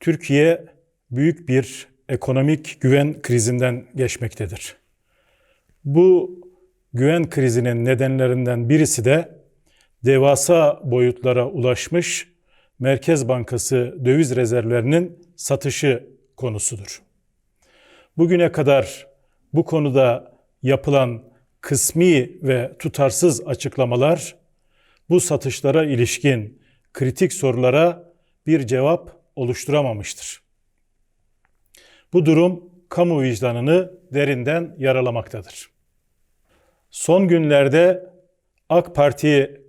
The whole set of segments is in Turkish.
Türkiye büyük bir ekonomik güven krizinden geçmektedir. Bu güven krizinin nedenlerinden birisi de devasa boyutlara ulaşmış Merkez Bankası döviz rezervlerinin satışı konusudur. Bugüne kadar bu konuda yapılan kısmi ve tutarsız açıklamalar bu satışlara ilişkin kritik sorulara bir cevap oluşturamamıştır. Bu durum kamu vicdanını derinden yaralamaktadır. Son günlerde AK Parti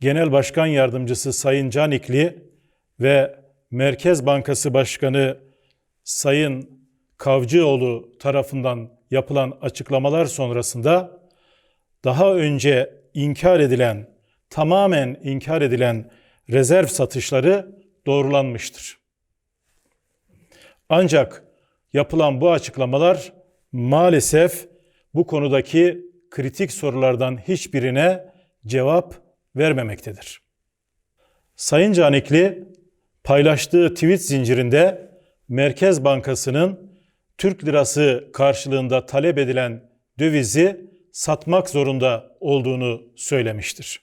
Genel Başkan Yardımcısı Sayın Canikli ve Merkez Bankası Başkanı Sayın Kavcıoğlu tarafından yapılan açıklamalar sonrasında daha önce inkar edilen, tamamen inkar edilen rezerv satışları doğrulanmıştır. Ancak yapılan bu açıklamalar maalesef bu konudaki kritik sorulardan hiçbirine cevap vermemektedir. Sayın Canikli paylaştığı tweet zincirinde Merkez Bankası'nın Türk lirası karşılığında talep edilen dövizi satmak zorunda olduğunu söylemiştir.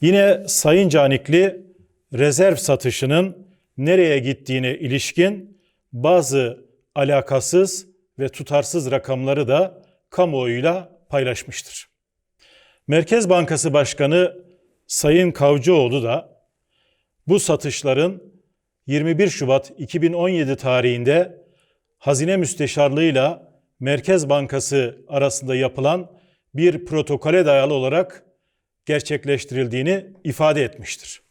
Yine Sayın Canikli rezerv satışının nereye gittiğine ilişkin bazı alakasız ve tutarsız rakamları da kamuoyuyla paylaşmıştır. Merkez Bankası Başkanı Sayın Kavcıoğlu da bu satışların 21 Şubat 2017 tarihinde Hazine Müsteşarlığıyla Merkez Bankası arasında yapılan bir protokole dayalı olarak gerçekleştirildiğini ifade etmiştir.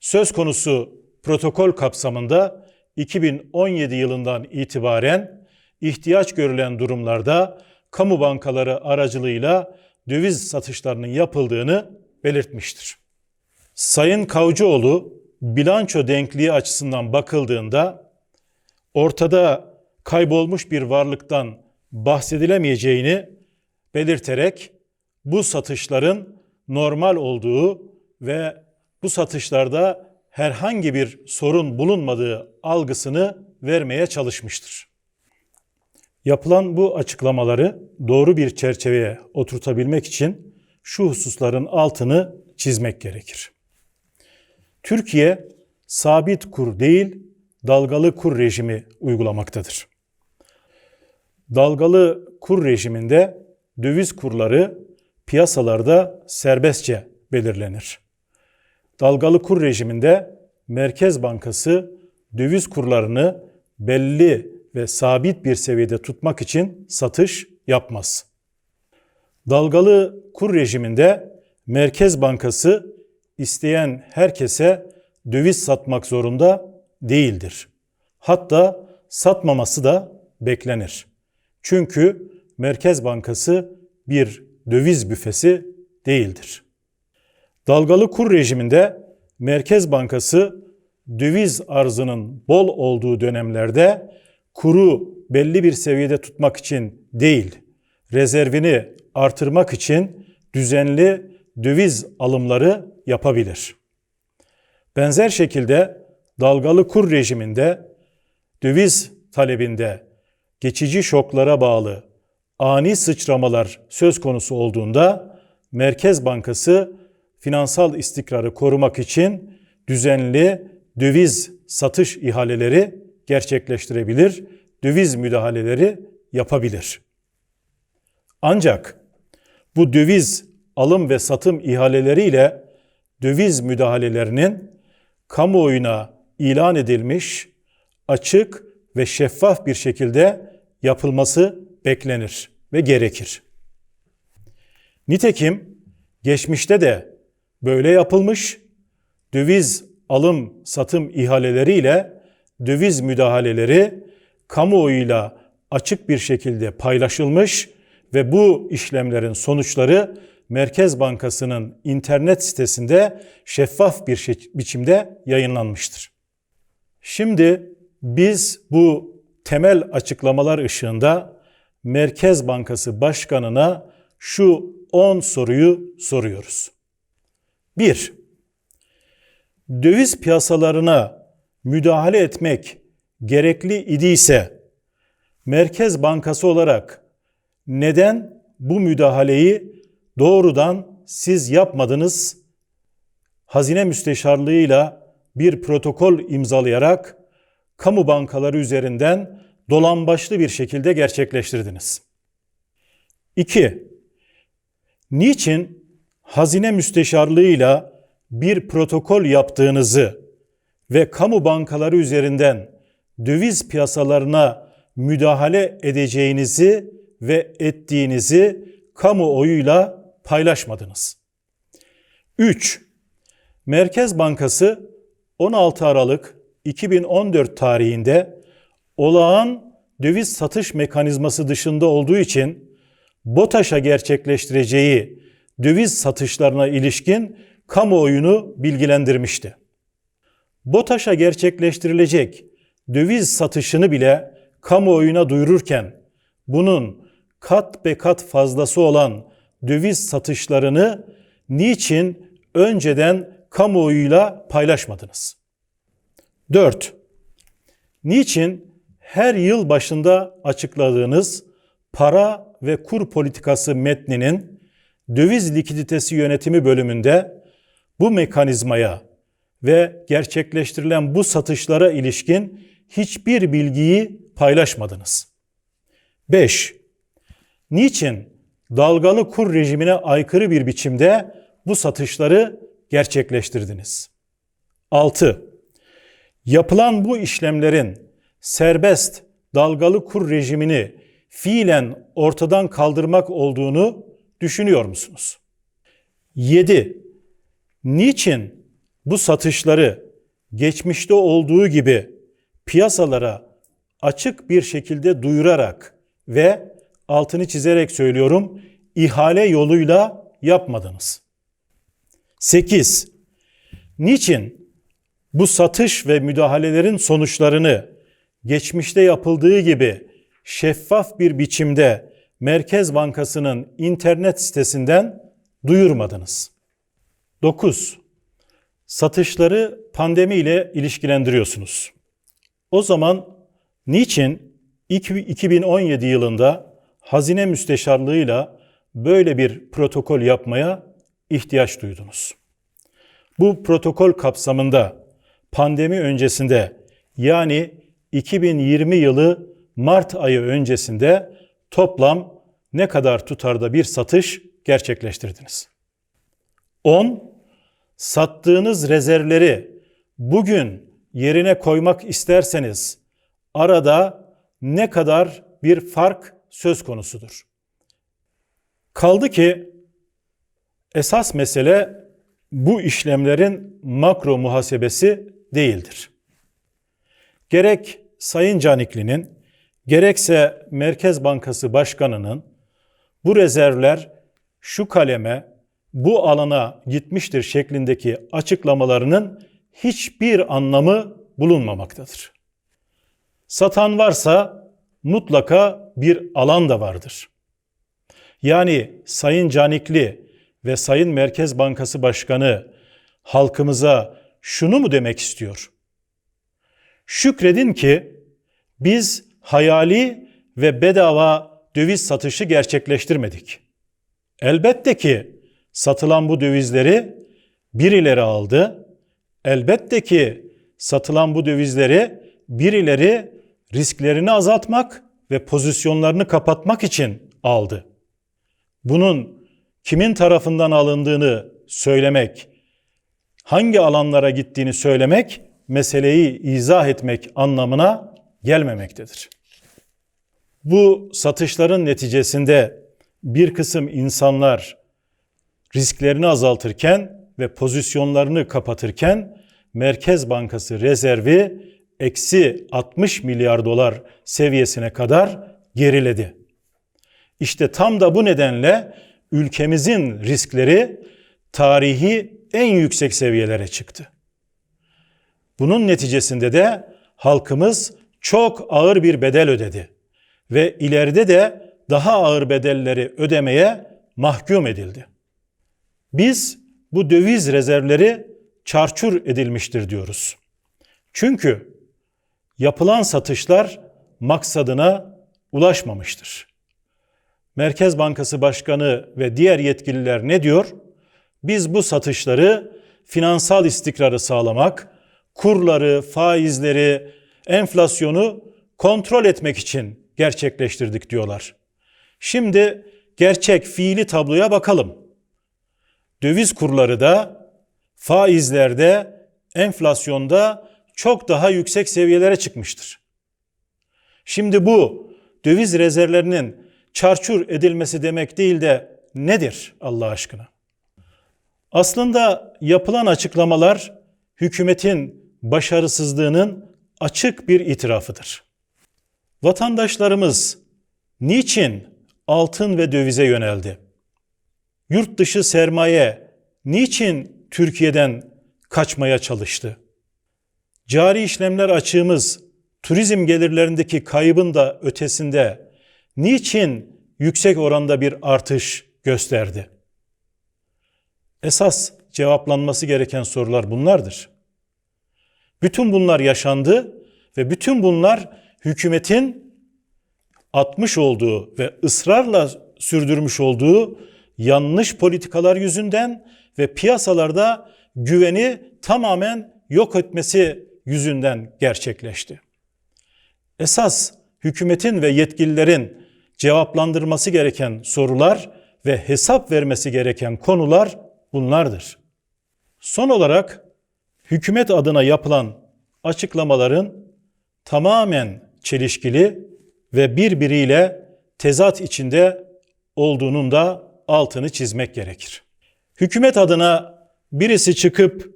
Söz konusu protokol kapsamında 2017 yılından itibaren ihtiyaç görülen durumlarda kamu bankaları aracılığıyla döviz satışlarının yapıldığını belirtmiştir. Sayın Kavcıoğlu bilanço denkliği açısından bakıldığında ortada kaybolmuş bir varlıktan bahsedilemeyeceğini belirterek bu satışların normal olduğu ve bu satışlarda herhangi bir sorun bulunmadığı algısını vermeye çalışmıştır. Yapılan bu açıklamaları doğru bir çerçeveye oturtabilmek için şu hususların altını çizmek gerekir. Türkiye sabit kur değil, dalgalı kur rejimi uygulamaktadır. Dalgalı kur rejiminde döviz kurları piyasalarda serbestçe belirlenir. Dalgalı kur rejiminde Merkez Bankası döviz kurlarını belli ve sabit bir seviyede tutmak için satış yapmaz. Dalgalı kur rejiminde Merkez Bankası isteyen herkese döviz satmak zorunda değildir. Hatta satmaması da beklenir. Çünkü Merkez Bankası bir döviz büfesi değildir. Dalgalı kur rejiminde Merkez Bankası döviz arzının bol olduğu dönemlerde kuru belli bir seviyede tutmak için değil, rezervini artırmak için düzenli döviz alımları yapabilir. Benzer şekilde dalgalı kur rejiminde döviz talebinde geçici şoklara bağlı ani sıçramalar söz konusu olduğunda Merkez Bankası finansal istikrarı korumak için düzenli döviz satış ihaleleri gerçekleştirebilir, döviz müdahaleleri yapabilir. Ancak bu döviz alım ve satım ihaleleriyle döviz müdahalelerinin kamuoyuna ilan edilmiş, açık ve şeffaf bir şekilde yapılması beklenir ve gerekir. Nitekim geçmişte de böyle yapılmış döviz alım satım ihaleleriyle döviz müdahaleleri kamuoyuyla açık bir şekilde paylaşılmış ve bu işlemlerin sonuçları Merkez Bankası'nın internet sitesinde şeffaf bir biçimde yayınlanmıştır. Şimdi biz bu temel açıklamalar ışığında Merkez Bankası Başkanı'na şu 10 soruyu soruyoruz. 1. Döviz piyasalarına müdahale etmek gerekli idiyse Merkez Bankası olarak neden bu müdahaleyi doğrudan siz yapmadınız? Hazine Müsteşarlığıyla bir protokol imzalayarak kamu bankaları üzerinden dolambaçlı bir şekilde gerçekleştirdiniz. 2. Niçin Hazine Müsteşarlığıyla bir protokol yaptığınızı ve kamu bankaları üzerinden döviz piyasalarına müdahale edeceğinizi ve ettiğinizi kamuoyuyla paylaşmadınız. 3. Merkez Bankası 16 Aralık 2014 tarihinde olağan döviz satış mekanizması dışında olduğu için BOTAŞ'a gerçekleştireceği döviz satışlarına ilişkin kamuoyunu bilgilendirmişti. BOTAŞ'a gerçekleştirilecek döviz satışını bile kamuoyuna duyururken bunun kat be kat fazlası olan döviz satışlarını niçin önceden kamuoyuyla paylaşmadınız? 4. Niçin her yıl başında açıkladığınız para ve kur politikası metninin döviz likiditesi yönetimi bölümünde bu mekanizmaya ve gerçekleştirilen bu satışlara ilişkin hiçbir bilgiyi paylaşmadınız. 5. Niçin dalgalı kur rejimine aykırı bir biçimde bu satışları gerçekleştirdiniz? 6. Yapılan bu işlemlerin serbest dalgalı kur rejimini fiilen ortadan kaldırmak olduğunu düşünüyor musunuz? 7. Niçin bu satışları geçmişte olduğu gibi piyasalara açık bir şekilde duyurarak ve altını çizerek söylüyorum ihale yoluyla yapmadınız. 8. Niçin bu satış ve müdahalelerin sonuçlarını geçmişte yapıldığı gibi şeffaf bir biçimde Merkez Bankası'nın internet sitesinden duyurmadınız. 9. Satışları pandemi ile ilişkilendiriyorsunuz. O zaman niçin 2017 yılında Hazine Müsteşarlığıyla böyle bir protokol yapmaya ihtiyaç duydunuz? Bu protokol kapsamında pandemi öncesinde yani 2020 yılı Mart ayı öncesinde toplam ne kadar tutarda bir satış gerçekleştirdiniz? 10. Sattığınız rezervleri bugün yerine koymak isterseniz arada ne kadar bir fark söz konusudur. Kaldı ki esas mesele bu işlemlerin makro muhasebesi değildir. Gerek Sayın Canikli'nin gerekse Merkez Bankası Başkanı'nın bu rezervler şu kaleme, bu alana gitmiştir şeklindeki açıklamalarının hiçbir anlamı bulunmamaktadır. Satan varsa mutlaka bir alan da vardır. Yani Sayın Canikli ve Sayın Merkez Bankası Başkanı halkımıza şunu mu demek istiyor? Şükredin ki biz hayali ve bedava döviz satışı gerçekleştirmedik. Elbette ki satılan bu dövizleri birileri aldı. Elbette ki satılan bu dövizleri birileri risklerini azaltmak ve pozisyonlarını kapatmak için aldı. Bunun kimin tarafından alındığını söylemek, hangi alanlara gittiğini söylemek meseleyi izah etmek anlamına gelmemektedir. Bu satışların neticesinde bir kısım insanlar risklerini azaltırken ve pozisyonlarını kapatırken Merkez Bankası rezervi eksi 60 milyar dolar seviyesine kadar geriledi. İşte tam da bu nedenle ülkemizin riskleri tarihi en yüksek seviyelere çıktı. Bunun neticesinde de halkımız çok ağır bir bedel ödedi ve ileride de daha ağır bedelleri ödemeye mahkum edildi. Biz bu döviz rezervleri çarçur edilmiştir diyoruz. Çünkü yapılan satışlar maksadına ulaşmamıştır. Merkez Bankası Başkanı ve diğer yetkililer ne diyor? Biz bu satışları finansal istikrarı sağlamak, kurları, faizleri, enflasyonu kontrol etmek için gerçekleştirdik diyorlar. Şimdi gerçek fiili tabloya bakalım. Döviz kurları da faizlerde, enflasyonda çok daha yüksek seviyelere çıkmıştır. Şimdi bu döviz rezervlerinin çarçur edilmesi demek değil de nedir Allah aşkına? Aslında yapılan açıklamalar hükümetin başarısızlığının açık bir itirafıdır. Vatandaşlarımız niçin altın ve dövize yöneldi? Yurt dışı sermaye niçin Türkiye'den kaçmaya çalıştı? Cari işlemler açığımız turizm gelirlerindeki kaybın da ötesinde niçin yüksek oranda bir artış gösterdi? Esas cevaplanması gereken sorular bunlardır. Bütün bunlar yaşandı ve bütün bunlar hükümetin atmış olduğu ve ısrarla sürdürmüş olduğu yanlış politikalar yüzünden ve piyasalarda güveni tamamen yok etmesi yüzünden gerçekleşti. Esas hükümetin ve yetkililerin cevaplandırması gereken sorular ve hesap vermesi gereken konular bunlardır. Son olarak hükümet adına yapılan açıklamaların tamamen çelişkili ve birbiriyle tezat içinde olduğunun da altını çizmek gerekir. Hükümet adına birisi çıkıp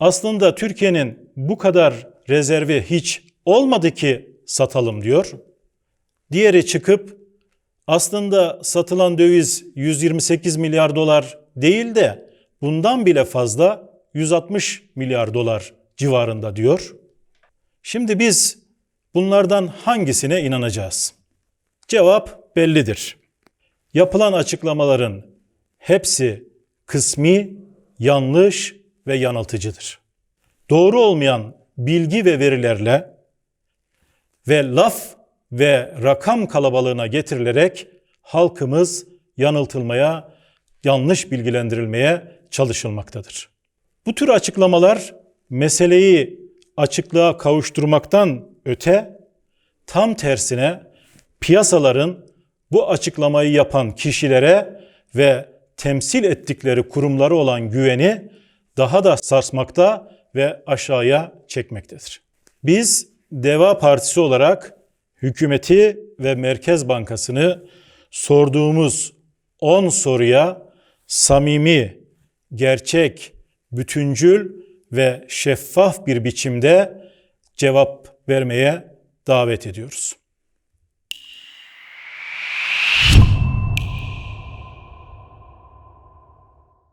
aslında Türkiye'nin bu kadar rezervi hiç olmadı ki satalım diyor. Diğeri çıkıp aslında satılan döviz 128 milyar dolar değil de bundan bile fazla 160 milyar dolar civarında diyor. Şimdi biz bunlardan hangisine inanacağız? Cevap bellidir. Yapılan açıklamaların hepsi kısmi, yanlış ve yanıltıcıdır. Doğru olmayan bilgi ve verilerle ve laf ve rakam kalabalığına getirilerek halkımız yanıltılmaya, yanlış bilgilendirilmeye çalışılmaktadır. Bu tür açıklamalar meseleyi açıklığa kavuşturmaktan öte tam tersine piyasaların bu açıklamayı yapan kişilere ve temsil ettikleri kurumları olan güveni daha da sarsmakta ve aşağıya çekmektedir. Biz Deva Partisi olarak hükümeti ve Merkez Bankası'nı sorduğumuz 10 soruya samimi, gerçek, bütüncül ve şeffaf bir biçimde cevap vermeye davet ediyoruz.